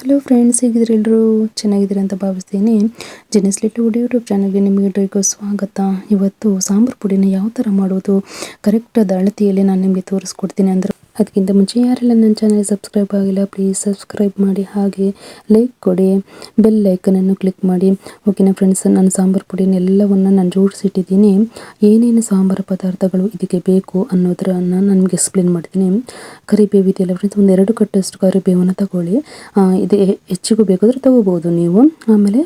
Hello friends ಹೇಗಿದ್ರೆ ಎಲ್ಲರೂ? ಚೆನ್ನಾಗಿದ್ದೀರಿ ಅಂತ ಭಾವಿಸ್ತೀನಿ. ಜೆನೆಸ್ ಲಿಟ್ಟು ಯೂಟ್ಯೂಬ್ ಚಾನಲ್ಗೆ ನಿಮಗೆಲ್ಲರಿಗೂ ಸ್ವಾಗತ. ಇವತ್ತು ಸಾಂಬಾರು ಪುಡಿನ ಯಾವ ಥರ ಮಾಡೋದು ಕರೆಕ್ಟಾದ ಅಳತೆಯಲ್ಲಿ ನಾನು ನಿಮಗೆ ತೋರಿಸ್ಕೊಡ್ತೀನಿ. ಅಂದ್ರೆ ಅದಕ್ಕಿಂತ ಮುಂಚೆ ಯಾರೆಲ್ಲ ನನ್ನ ಚಾನಲ್ ಸಬ್ಸ್ಕ್ರೈಬ್ ಆಗಿಲ್ಲ ಪ್ಲೀಸ್ ಸಬ್ಸ್ಕ್ರೈಬ್ ಮಾಡಿ. ಹಾಗೆ ಲೈಕ್ ಕೊಡಿ ಬೆಲ್ ಲೈಕನನ್ನು ಕ್ಲಿಕ್ ಮಾಡಿ. ಓಕೆನಾ ಫ್ರೆಂಡ್ಸ್ ನಾನು ಸಾಂಬಾರು ಪುಡಿನ ಎಲ್ಲವನ್ನು ನಾನು ಜೋಡಿಸಿಟ್ಟಿದ್ದೀನಿ. ಏನೇನು ಸಾಂಬಾರು ಪದಾರ್ಥಗಳು ಇದಕ್ಕೆ ಬೇಕು ಅನ್ನೋದನ್ನು ನನಗೆ ಎಕ್ಸ್ಪ್ಲೇನ್ ಮಾಡ್ತೀನಿ. ಕರಿಬೇವು ಇದೆಯಲ್ಲ ಫ್ರೆಂಡ್ಸ್ ಒಂದು ಎರಡು ಕಟ್ಟಷ್ಟು ಕರಿಬೇವನ್ನು ತಗೊಳ್ಳಿ. ಇದು ಹೆಚ್ಚಿಗೂ ಬೇಕಾದರೂ ತಗೋಬೋದು ನೀವು. ಆಮೇಲೆ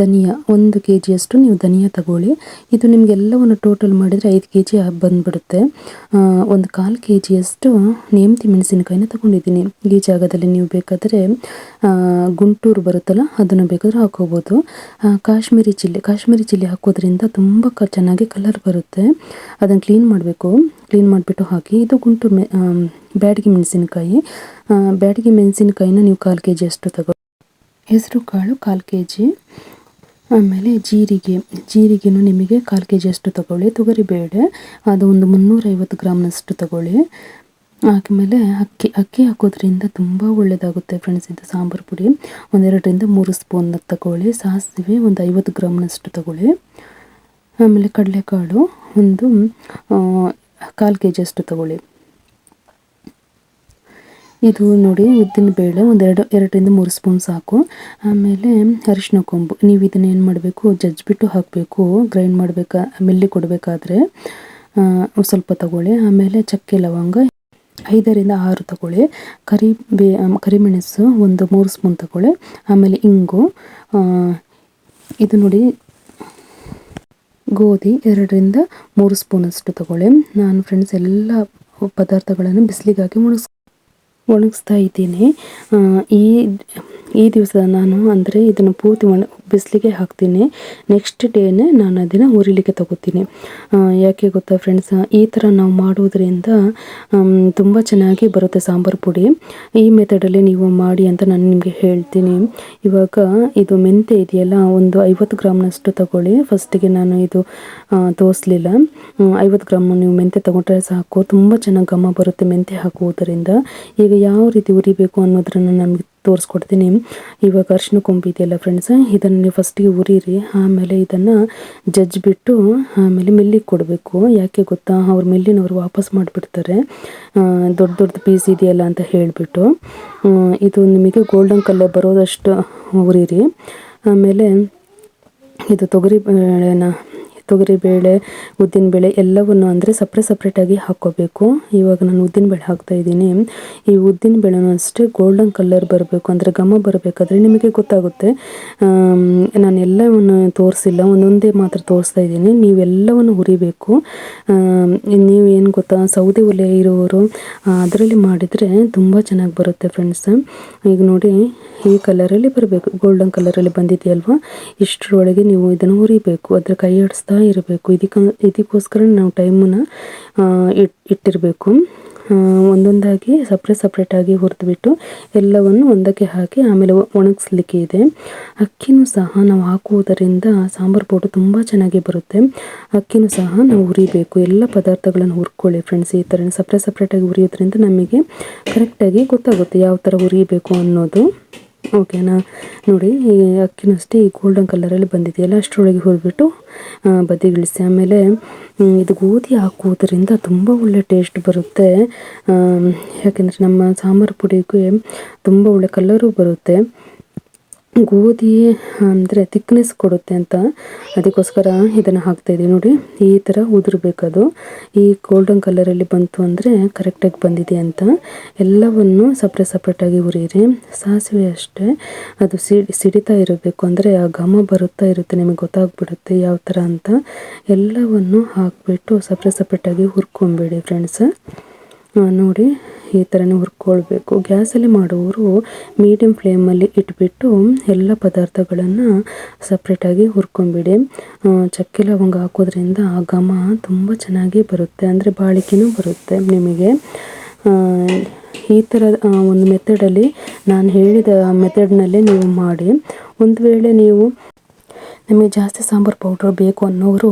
ಧನಿಯಾ, ಒಂದು ಕೆ ಜಿಯಷ್ಟು ನೀವು ಧನಿಯಾ ತಗೊಳ್ಳಿ. ಇದು ನಿಮಗೆಲ್ಲವನ್ನು ಟೋಟಲ್ ಮಾಡಿದರೆ ಐದು ಕೆ ಜಿ ಬಂದುಬಿಡುತ್ತೆ ಒಂದು ಕಾಲು ಕೆ ಜಿಯಷ್ಟು ನೇಮ್ತಿ ಮೆಣಸಿನಕಾಯಿನ ತಗೊಂಡಿದ್ದೀನಿ. ಈ ಜಾಗದಲ್ಲಿ ನೀವು ಬೇಕಾದರೆ ಗುಂಟೂರು ಬರುತ್ತಲ್ಲ, ಅದನ್ನು ಬೇಕಾದರೆ ಹಾಕೋಬೋದು. ಕಾಶ್ಮೀರಿ ಚಿಲ್ಲಿ ಕಾಶ್ಮೀರಿ ಚಿಲ್ಲಿ ಹಾಕೋದ್ರಿಂದ ತುಂಬ ಕ, ಚೆನ್ನಾಗಿ ಕಲರ್ ಬರುತ್ತೆ. ಅದನ್ನು ಕ್ಲೀನ್ ಮಾಡಬೇಕು. ಕ್ಲೀನ್ ಮಾಡಿಬಿಟ್ಟು ಹಾಕಿ, ಇದು ಗುಂಟೂರು ಮೆ ಬ್ಯಾಡಗಿ ಮೆಣಸಿನಕಾಯಿ. ಬ್ಯಾಡಿಗೆ ಮೆಣಸಿನಕಾಯಿನ ನೀವು ಕಾಲು ಕೆ ಜಿ ಅಷ್ಟು ತಗೋ, ಹೆಸರು ಕಾಳು ಕಾಲು ಕೆ ಜಿ ಆಮೇಲೆ ಜೀರಿಗೆ, ಜೀರಿಗೆನೂ ನಿಮಗೆ ಕಾಲು ಕೆ ಜಿ ಅಷ್ಟು ತಗೊಳ್ಳಿ. ತೊಗರಿಬೇಳೆ, ಅದು ಒಂದು ಮುನ್ನೂರೈವತ್ತು ಗ್ರಾಮ್ನಷ್ಟು ತಗೊಳ್ಳಿ. ಆಮೇಲೆ ಅಕ್ಕಿ ಅಕ್ಕಿ ಹಾಕೋದ್ರಿಂದ ತುಂಬ ಒಳ್ಳೆಯದಾಗುತ್ತೆ ಫ್ರೆಂಡ್ಸ್ ಇದು ಸಾಂಬಾರು ಪುಡಿ. ಒಂದೆರಡರಿಂದ ಮೂರು ಸ್ಪೂನ್ ತಗೊಳ್ಳಿ, ಸಾಸಿವೆ ಒಂದು ಐವತ್ತು ಗ್ರಾಮ್ನಷ್ಟು ತಗೊಳ್ಳಿ. ಆಮೇಲೆ ಕಡಲೆಕಾಳು ಒಂದು ಕಾಲು ಕೆ ಜಿಯಷ್ಟು ತಗೊಳ್ಳಿ. ಇದು ನೋಡಿ ಉದ್ದಿನ ಬೇಳೆ ಒಂದೆರಡು ಎರಡರಿಂದ ಮೂರು ಸ್ಪೂನ್ ಸಾಕು. ಆಮೇಲೆ ಅರಿಶಿನ ಕೊಂಬು, ನೀವು ಇದನ್ನ ಏನು ಮಾಡಬೇಕು ಜಜ್ಜಿಬಿಟ್ಟು ಹಾಕಬೇಕು ಗ್ರೈಂಡ್ ಮಾಡಬೇಕಾ, ಮೆಲ್ಲಿ ಕೊಡಬೇಕಾದ್ರೆ ಸ್ವಲ್ಪ ತಗೊಳ್ಳಿ. ಆಮೇಲೆ ಚಕ್ಕೆ ಲವಂಗ ಐದರಿಂದ ಆರು ತಗೊಳ್ಳಿ. ಕರಿ ಬೇ ಕರಿಮೆಣಸು ಒಂದು ಮೂರು ಸ್ಪೂನ್ ತಗೊಳ್ಳಿ. ಆಮೇಲೆ ಇಂಗು ಇದು ನೋಡಿ, ಗೋಧಿ ಎರಡರಿಂದ ಮೂರು ಸ್ಪೂನಷ್ಟು ತಗೊಳ್ಳಿ. ನಾನು ಫ್ರೆಂಡ್ಸ್ ಎಲ್ಲ ಪದಾರ್ಥಗಳನ್ನು ಬಿಸಿಲಿಗೆ ಹಾಕಿ ಮುಳುಗಿಸ್ ಒಣಗಿಸ್ತಾ ಇದ್ದೀನಿ. ಈ ಈ ದಿವಸ ನಾನು ಅಂದರೆ ಇದನ್ನು ಪೂರ್ತಿ ಒಣ ಬಿಸಿಲಿಗೆ ಹಾಕ್ತೀನಿ. ನೆಕ್ಸ್ಟ್ ಡೇನೇ ನಾನು ಅದನ್ನು ಹುರಿಲಿಕ್ಕೆ ತಗೋತೀನಿ. ಯಾಕೆ ಗೊತ್ತಾ ಫ್ರೆಂಡ್ಸ್ ಈ ಥರ ನಾವು ಮಾಡೋದ್ರಿಂದ ತುಂಬ ಚೆನ್ನಾಗಿ ಬರುತ್ತೆ ಸಾಂಬಾರು ಪುಡಿ. ಈ ಮೆಥಡಲ್ಲಿ ನೀವು ಮಾಡಿ ಅಂತ ನಾನು ನಿಮಗೆ ಹೇಳ್ತೀನಿ. ಇವಾಗ ಇದು ಮೆಂತೆ ಇದೆಯಲ್ಲ, ಒಂದು ಐವತ್ತು ಗ್ರಾಮ್ನಷ್ಟು ತಗೊಳ್ಳಿ. ಫಸ್ಟಿಗೆ ನಾನು ಇದು ತೋರಿಸ್ಲಿಲ್ಲ. ಐವತ್ತು ಗ್ರಾಮ್ ನೀವು ಮೆಂತೆ ತಗೊಂಡ್ರೆ ಸಾಕು. ತುಂಬ ಚೆನ್ನಾಗಿ ಘಮ ಬರುತ್ತೆ ಮೆಂತೆ ಹಾಕುವುದರಿಂದ. ಈಗ ಯಾವ ರೀತಿ ಉರಿಬೇಕು ಅನ್ನೋದನ್ನು ನಮಗೆ ತೋರಿಸ್ಕೊಡ್ತೀನಿ. ಇವಾಗ ಅರ್ಶಿನ ಕೊಂಬು ಇದೆಯಲ್ಲ ಫ್ರೆಂಡ್ಸ್ ಇದನ್ನು ನೀವು ಫಸ್ಟಿಗೆ ಉರಿರಿ, ಆಮೇಲೆ ಇದನ್ನು ಜಜ್ಜಿಬಿಟ್ಟು ಆಮೇಲೆ ಮಿಲ್ಲಿಗೆ ಕೊಡಬೇಕು. ಯಾಕೆ ಗೊತ್ತಾ? ಅವ್ರು ಮಿಲ್ಲಿನವರು ವಾಪಸ್ ಮಾಡಿಬಿಡ್ತಾರೆ. ದೊಡ್ಡ ದೊಡ್ಡ ಪೀಸ್ ಇದೆಯಲ್ಲ ಅಂತ ಹೇಳಿಬಿಟ್ಟು. ಇದು ನಿಮಗೆ ಗೋಲ್ಡನ್ ಕಲರ್ ಬರೋದಷ್ಟು ಉರಿರಿ. ಆಮೇಲೆ ಇದು ತೊಗರಿ ಬೇಳೆನ ತೊಗರಿಬೇಳೆ ಉದ್ದಿನಬೇಳೆ ಎಲ್ಲವನ್ನು ಅಂದರೆ ಸಪ್ರೇಟ್ ಸಪ್ರೇಟಾಗಿ ಹಾಕ್ಕೋಬೇಕು. ಇವಾಗ ನಾನು ಉದ್ದಿನಬೇಳೆ ಹಾಕ್ತಾ ಇದ್ದೀನಿ. ಈ ಉದ್ದಿನಬೇಳೆನೂ ಅಷ್ಟೇ ಗೋಲ್ಡನ್ ಕಲರ್ ಬರಬೇಕು. ಅಂದರೆ ಘಮ ಬರಬೇಕಾದ್ರೆ ನಿಮಗೆ ಗೊತ್ತಾಗುತ್ತೆ. ನಾನು ಎಲ್ಲವನ್ನು ತೋರಿಸಿಲ್ಲ. ಒಂದೊಂದೇ ಮಾತ್ರ ತೋರಿಸ್ತಾ ಇದ್ದೀನಿ. ನೀವೆಲ್ಲವನ್ನು ಹುರಿಬೇಕು. ನೀವು ಏನು ಗೊತ್ತಾ, ಸೌದೆ ಒಲೆ ಇರೋರು ಅದರಲ್ಲಿ ಮಾಡಿದರೆ ತುಂಬ ಚೆನ್ನಾಗಿ ಬರುತ್ತೆ ಫ್ರೆಂಡ್ಸ್ ಈಗ ನೋಡಿ, ಈ ಕಲರಲ್ಲಿ ಬರಬೇಕು. ಗೋಲ್ಡನ್ ಕಲರಲ್ಲಿ ಬಂದಿದೆಯಲ್ವ? ಇಷ್ಟರೊಳಗೆ ನೀವು ಇದನ್ನು ಹುರಿಬೇಕು. ಅದರ ಕೈ ಆಡಿಸ್ತಾ ಇರಬೇಕು. ಇದಕ್ಕೆ ಇದಕ್ಕೋಸ್ಕರ ನಾವು ಟೈಮನ್ನು ಇಟ್ ಇಟ್ಟಿರಬೇಕು. ಒಂದೊಂದಾಗಿ ಸಪ್ರೇಟ್ ಸಪ್ರೇಟಾಗಿ ಹುರಿದ್ಬಿಟ್ಟು ಎಲ್ಲವನ್ನು ಒಂದಕ್ಕೆ ಹಾಕಿ ಆಮೇಲೆ ಒಣಗಿಸ್ಲಿಕ್ಕೆ ಇದೆ. ಅಕ್ಕಿನೂ ಸಹ ನಾವು ಹಾಕುವುದರಿಂದ ಸಾಂಬಾರು ಪೌಡ್ರ್ ತುಂಬ ಚೆನ್ನಾಗಿ ಬರುತ್ತೆ. ಅಕ್ಕಿನೂ ಸಹ ನಾವು ಹುರಿಬೇಕು. ಎಲ್ಲ ಪದಾರ್ಥಗಳನ್ನು ಹುರ್ಕೊಳ್ಳಿ ಫ್ರೆಂಡ್ಸ್ ಈ ಥರ ಸಪ್ರೇಟ್ ಸಪ್ರೇಟಾಗಿ ಹುರಿಯೋದ್ರಿಂದ ನಮಗೆ ಕರೆಕ್ಟಾಗಿ ಗೊತ್ತಾಗುತ್ತೆ ಯಾವ ಥರ ಹುರಿಬೇಕು ಅನ್ನೋದು. ಓಕೆನಾ? ನೋಡಿ, ಈ ಅಕ್ಕಿನಷ್ಟೇ ಈ ಗೋಲ್ಡನ್ ಕಲರಲ್ಲಿ ಬಂದಿದೆಯಲ್ಲ, ಅಷ್ಟರೊಳಗೆ ಹುರಿಬಿಟ್ಟು ಬದಿಗಿಳಿಸಿ. ಆಮೇಲೆ ಇದು ಗೋಧಿ ಹಾಕುವುದರಿಂದ ತುಂಬ ಒಳ್ಳೆ ಟೇಸ್ಟ್ ಬರುತ್ತೆ. ಯಾಕೆಂದರೆ ನಮ್ಮ ಸಾಂಬಾರು ಪುಡಿಗೆ ತುಂಬ ಒಳ್ಳೆ ಕಲರು ಬರುತ್ತೆ. ಗೋಧಿ, ಅಂದರೆ ತಿಕ್ನೆಸ್ ಕೊಡುತ್ತೆ ಅಂತ ಅದಕ್ಕೋಸ್ಕರ ಇದನ್ನು ಹಾಕ್ತಾ ಇದ್ದೀವಿ ನೋಡಿ, ಈ ಥರ ಉದುರಬೇಕದು. ಈ ಗೋಲ್ಡನ್ ಕಲರಲ್ಲಿ ಬಂತು ಅಂದರೆ ಕರೆಕ್ಟಾಗಿ ಬಂದಿದೆ ಅಂತ. ಎಲ್ಲವನ್ನು ಸಪ್ರೇಟ್ ಸಪ್ರೇಟಾಗಿ ಉರಿಯಿರಿ. ಸಾಸಿವೆ ಅಷ್ಟೇ. ಅದು ಸಿಡಿ, ಸಿಡಿತಾ ಇರಬೇಕು ಅಂದರೆ ಆ ಘಮ ಬರುತ್ತಾ ಇರುತ್ತೆ. ನಿಮಗೆ ಗೊತ್ತಾಗ್ಬಿಡುತ್ತೆ ಯಾವ ಥರ ಅಂತ. ಎಲ್ಲವನ್ನು ಹಾಕಿಬಿಟ್ಟು ಸಪ್ರೇಟ್ ಸಪ್ರೇಟಾಗಿ ಹುರ್ಕೊಂಬೇಡಿ ಫ್ರೆಂಡ್ಸ್ ನೋಡಿ ಈ ಥರನೇ ಹುರ್ಕೊಳ್ಬೇಕು. ಗ್ಯಾಸಲ್ಲಿ ಮಾಡುವವರು ಮೀಡಿಯಮ್ ಫ್ಲೇಮಲ್ಲಿ ಇಟ್ಬಿಟ್ಟು ಎಲ್ಲ ಪದಾರ್ಥಗಳನ್ನು ಸಪ್ರೇಟಾಗಿ ಹುರ್ಕೊಂಬಿಡಿ ಚಕ್ಕೆ ಲವಂಗ ಹಾಕೋದ್ರಿಂದ ಘಮ ತುಂಬ ಚೆನ್ನಾಗಿ ಬರುತ್ತೆ. ಅಂದರೆ ಬಾಳಿಕೆನೂ ಬರುತ್ತೆ ನಿಮಗೆ. ಈ ಥರ ಒಂದು ಮೆಥಡಲ್ಲಿ ನಾನು ಹೇಳಿದ ಮೆಥಡ್ನಲ್ಲೇ ನೀವು ಮಾಡಿ. ಒಂದು ವೇಳೆ ನೀವು ನಿಮಗೆ ಜಾಸ್ತಿ ಸಾಂಬಾರು ಪೌಡ್ರ್ ಬೇಕು ಅನ್ನೋರು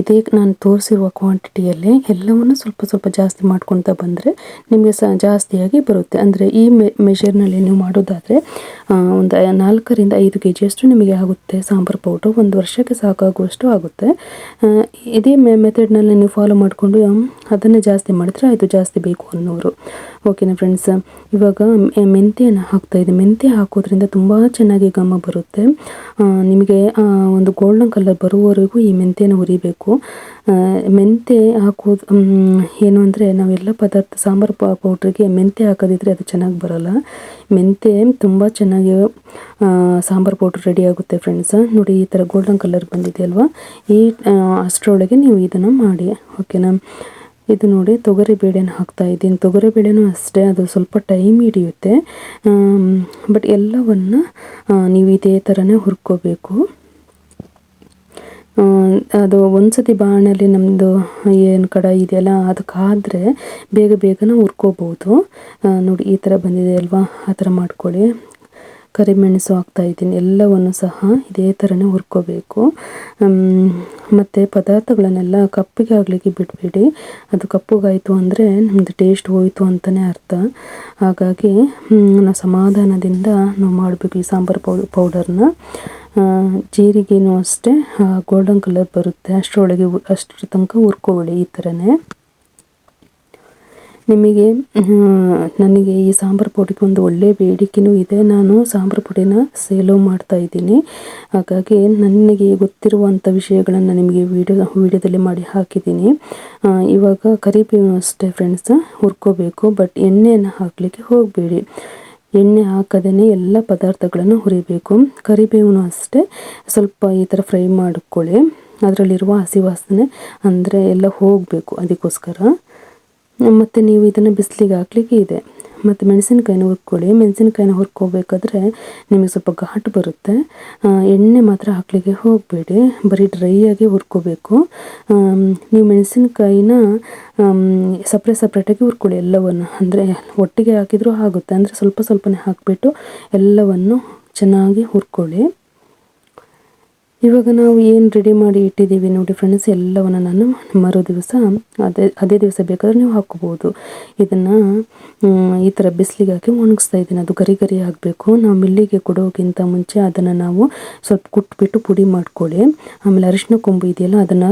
ಇದೇ ನಾನು ತೋರಿಸಿರುವ ಕ್ವಾಂಟಿಟಿಯಲ್ಲಿ ಎಲ್ಲವನ್ನು ಸ್ವಲ್ಪ ಸ್ವಲ್ಪ ಜಾಸ್ತಿ ಮಾಡ್ಕೊತಾ ಬಂದರೆ ನಿಮಗೆ ಸಹ ಜಾಸ್ತಿಯಾಗಿ ಬರುತ್ತೆ. ಅಂದರೆ ಈ ಮೆ ಮೆಷರ್ನಲ್ಲಿ ನೀವು ಮಾಡೋದಾದರೆ ಒಂದು ನಾಲ್ಕರಿಂದ ಐದು ಕೆ ಜಿಯಷ್ಟು ನಿಮಗೆ ಆಗುತ್ತೆ ಸಾಂಬಾರು ಪೌಡ್ರು. ಒಂದು ವರ್ಷಕ್ಕೆ ಸಾಕಾಗುವಷ್ಟು ಆಗುತ್ತೆ. ಇದೇ ಮೆ ಮೆಥಡ್ನಲ್ಲಿ ನೀವು ಫಾಲೋ ಮಾಡಿಕೊಂಡು ಅದನ್ನೇ ಜಾಸ್ತಿ ಮಾಡಿದರೆ ಅದು ಜಾಸ್ತಿ ಬೇಕು ಅನ್ನೋರು. ಓಕೆನಾ ಫ್ರೆಂಡ್ಸ್ ಇವಾಗ ಮೆಂತ್ಯನ ಹಾಕ್ತಾ ಇದೆ ಮೆಂತ್ಯ ಹಾಕೋದ್ರಿಂದ ತುಂಬ ಚೆನ್ನಾಗಿ ಘಮ ಬರುತ್ತೆ. ನಿಮಗೆ ಒಂದು ಗೋಲ್ಡನ್ ಕಲರ್ ಬರುವವರೆಗೂ ಈ ಮೆಂತ್ಯನ ಹುರಿಬೇಕು. ಮೆಂತ್ಯ ಹಾಕೋದು ಏನು ಅಂದರೆ ನಾವೆಲ್ಲ ಪದಾರ್ಥ ಸಾಂಬಾರು ಪೌಡ್ರಿಗೆ ಮೆಂತ್ಯ ಹಾಕೋದಿದ್ರೆ ಅದು ಚೆನ್ನಾಗಿ ಬರೋಲ್ಲ. ಮೆಂತ್ಯ ತುಂಬ ಚೆನ್ನಾಗಿ ಸಾಂಬಾರು ಪೌಡ್ರ್ ರೆಡಿ ಆಗುತ್ತೆ ಫ್ರೆಂಡ್ಸ್ ನೋಡಿ ಈ ಥರ ಗೋಲ್ಡನ್ ಕಲರ್ ಬಂದಿದೆಯಲ್ವಾ ಈ ಆ, ಅಷ್ಟರೊಳಗೆ ನೀವು ಇದನ್ನು ಮಾಡಿ ಓಕೆನಾ ಇದು ನೋಡಿ ತೊಗರಿ ಬೇಳೆನ ಹಾಕ್ತಾ ಇದ್ದೀನಿ. ತೊಗರಿ ಬೇಳೆನೂ ಅಷ್ಟೇ ಅದು ಸ್ವಲ್ಪ ಟೈಮ್ ಹಿಡಿಯುತ್ತೆ. ಬಟ್ ಎಲ್ಲವನ್ನು ನೀವು ಇದೇ ಥರನೇ ಹುರ್ಕೋಬೇಕು. ಅದು ಒಂದ್ಸತಿ ಬಾಣಲಿ ನಮ್ಮದು ಏನು ಕಡ ಇದೆಯಲ್ಲ ಅದು ಕಾದ್ರೆ ಬೇಗ ಬೇಗನೆ ಹುರ್ಕೋಬೋದು ನೋಡಿ, ಈ ಥರ ಬಂದಿದೆ ಅಲ್ವಾ? ಆ ಥರ ಮಾಡ್ಕೊಳ್ಳಿ. ಕರಿಮೆಣಸು ಹಾಕ್ತಾ ಇದ್ದೀನಿ. ಎಲ್ಲವನ್ನು ಸಹ ಇದೇ ಥರನೇ ಹುರ್ಕೋಬೇಕು. ಮತ್ತು ಪದಾರ್ಥಗಳನ್ನೆಲ್ಲ ಕಪ್ಪಿಗೆ ಆಗಲಿಕ್ಕೆ ಬಿಡಬೇಡಿ. ಅದು ಕಪ್ಪಗಾಯಿತು ಅಂದರೆ ನಮ್ಮದು ಟೇಸ್ಟ್ ಹೋಯಿತು ಅಂತಲೇ ಅರ್ಥ. ಹಾಗಾಗಿ ನಾವು ಸಮಾಧಾನದಿಂದ ನಾವು ಮಾಡಬೇಕು ಈ ಸಾಂಬಾರು ಪೌಡರ್ನ. ಜೀರಿಗೆನೂ ಅಷ್ಟೇ ಗೋಲ್ಡನ್ ಕಲರ್ ಬರುತ್ತೆ. ಅಷ್ಟರೊಳಗೆ ಅಷ್ಟರ ತನಕ ಹುರ್ಕೊಳ್ಳಿ ಈ ಥರನೇ ನಿಮಗೆ ನನಗೆ ಈ ಸಾಂಬಾರು ಪುಡಿಗೆ ಒಂದು ಒಳ್ಳೆಯ ಬೇಡಿಕೆನೂ ಇದೆ. ನಾನು ಸಾಂಬಾರು ಪುಡಿನ ಸೇಲೋ ಮಾಡ್ತಾ ಇದ್ದೀನಿ. ಹಾಗಾಗಿ ನನಗೆ ಗೊತ್ತಿರುವಂಥ ವಿಷಯಗಳನ್ನು ನಿಮಗೆ ವಿಡಿಯೋ, ವಿಡಿಯೋದಲ್ಲಿ ಮಾಡಿ ಹಾಕಿದ್ದೀನಿ. ಇವಾಗ ಕರಿಬೇವು ಅಷ್ಟೇ ಫ್ರೆಂಡ್ಸ್ ಹುರ್ಕೋಬೇಕು. ಬಟ್ ಎಣ್ಣೆಯನ್ನು ಹಾಕಲಿಕ್ಕೆ ಹೋಗಬೇಡಿ. ಎಣ್ಣೆ ಹಾಕದೇ ಎಲ್ಲ ಪದಾರ್ಥಗಳನ್ನು ಹುರಿಬೇಕು. ಕರಿಬೇವು ಅಷ್ಟೇ. ಸ್ವಲ್ಪ ಈ ಥರ ಫ್ರೈ ಮಾಡ್ಕೊಳ್ಳಿ. ಅದರಲ್ಲಿರುವ ಹಸಿ ವಾಸನೆ ಅಂದರೆ ಎಲ್ಲ ಹೋಗಬೇಕು ಅದಕ್ಕೋಸ್ಕರ. ಮತ್ತು ನೀವು ಇದನ್ನು ಬಿಸಿಲಿಗೆ ಹಾಕ್ಲಿಕ್ಕೆ ಇದೆ. ಮತ್ತು ಮೆಣಸಿನಕಾಯಿನ ಹುರ್ಕೊಳ್ಳಿ. ಮೆಣಸಿನಕಾಯಿನ ಹುರ್ಕೋಬೇಕಾದ್ರೆ ನಿಮಗೆ ಸ್ವಲ್ಪ ಘಾಟು ಬರುತ್ತೆ. ಎಣ್ಣೆ ಮಾತ್ರ ಹಾಕಲಿಕ್ಕೆ ಹೋಗಬೇಡಿ. ಬರೀ ಡ್ರೈ ಆಗಿ ಹುರ್ಕೋಬೇಕು. ನೀವು ಮೆಣಸಿನ್ಕಾಯಿನ ಸಪ್ರೇಟ್ ಸಪ್ರೇಟಾಗಿ ಹುರ್ಕೊಳ್ಳಿ ಎಲ್ಲವನ್ನು. ಅಂದರೆ ಒಟ್ಟಿಗೆ ಹಾಕಿದರೂ ಆಗುತ್ತೆ. ಅಂದರೆ ಸ್ವಲ್ಪ ಸ್ವಲ್ಪನೇ ಹಾಕಿಬಿಟ್ಟು ಎಲ್ಲವನ್ನು ಚೆನ್ನಾಗಿ ಹುರ್ಕೊಳ್ಳಿ. ಇವಾಗ ನಾವು ಏನು ರೆಡಿ ಮಾಡಿ ಇಟ್ಟಿದ್ದೀವಿ ನೋಡಿ ಫ್ರೆಂಡ್ಸ್ ಎಲ್ಲವನ್ನು ನಾನು ಮರು ದಿವಸ, ಅದೇ ಅದೇ ದಿವಸ ಬೇಕಾದ್ರೆ ನೀವು ಹಾಕ್ಕೋಬೋದು ಇದನ್ನು ಈ ಥರ ಬಿಸಿಲಿಗೆ ಹಾಕಿ ಒಣಗಿಸ್ತಾ ಇದ್ದೀನಿ. ಅದು ಗರಿ ಗರಿ ಆಗಬೇಕು. ನಾವು ಮಿಲ್ಲಿಗೆ ಕೊಡೋಕ್ಕಿಂತ ಮುಂಚೆ ಅದನ್ನು ನಾವು ಸ್ವಲ್ಪ ಕುಟ್ಬಿಟ್ಟು ಪುಡಿ ಮಾಡ್ಕೊಳ್ಳಿ. ಆಮೇಲೆ ಅರಿಶಿನ ಕೊಂಬು ಇದೆಯಲ್ಲ, ಅದನ್ನು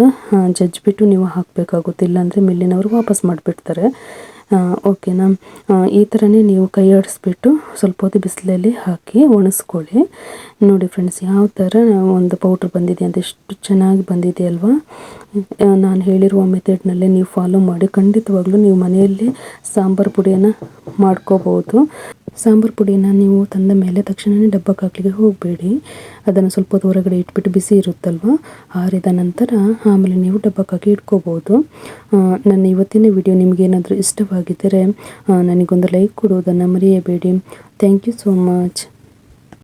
ಜಜ್ಜಿಬಿಟ್ಟು ನೀವು ಹಾಕಬೇಕಾಗುತ್ತೆ. ಇಲ್ಲಾಂದರೆ ಮಿಲ್ಲಿನವರು ವಾಪಸ್ ಮಾಡಿಬಿಡ್ತಾರೆ. ಓಕೆನಾ ಈ ಥರನೇ ನೀವು ಕೈ ಆಡಿಸ್ಬಿಟ್ಟು ಸ್ವಲ್ಪ ಹೊತ್ತು ಬಿಸಿಲಲ್ಲಿ ಹಾಕಿ ಒಣಗಿಸ್ಕೊಳ್ಳಿ ನೋಡಿ ಫ್ರೆಂಡ್ಸ್ ಯಾವ ಥರ ಒಂದು ಪೌಡ್ರ್ ಬಂದಿದೆ ಅಂತ ಎಷ್ಟು ಚೆನ್ನಾಗಿ ಬಂದಿದೆ ಅಲ್ವಾ? ನಾನು ಹೇಳಿರುವ ಮೆಥಡ್ನಲ್ಲೇ ನೀವು ಫಾಲೋ ಮಾಡಿ. ಖಂಡಿತವಾಗ್ಲೂ ನೀವು ಮನೆಯಲ್ಲಿ ಸಾಂಬಾರು ಪುಡಿಯನ್ನು ಮಾಡ್ಕೋಬೋದು ಸಾಂಬಾರು ಪುಡಿನ ನೀವು ತಂದ ಮೇಲೆ ತಕ್ಷಣವೇ ಡಬ್ಬಕ್ಕೆ ಹೋಗಬೇಡಿ. ಅದನ್ನು ಸ್ವಲ್ಪ ಹೊರಗಡೆ ಇಟ್ಬಿಟ್ಟು ಬಿಸಿ ಇರುತ್ತಲ್ವ? ಆರಿದ ನಂತರ ಆಮೇಲೆ ನೀವು ಡಬ್ಬಕ್ಕೆ ಹಾಕಿ ಇಟ್ಕೋಬೋದು ನನ್ನ ಇವತ್ತಿನ ವಿಡಿಯೋ ನಿಮಗೇನಾದರೂ ಇಷ್ಟವಾಗಿದ್ದರೆ ನನಗೊಂದು ಲೈಕ್ ಕೊಡುವುದನ್ನು ಮರೆಯಬೇಡಿ. Thank you so much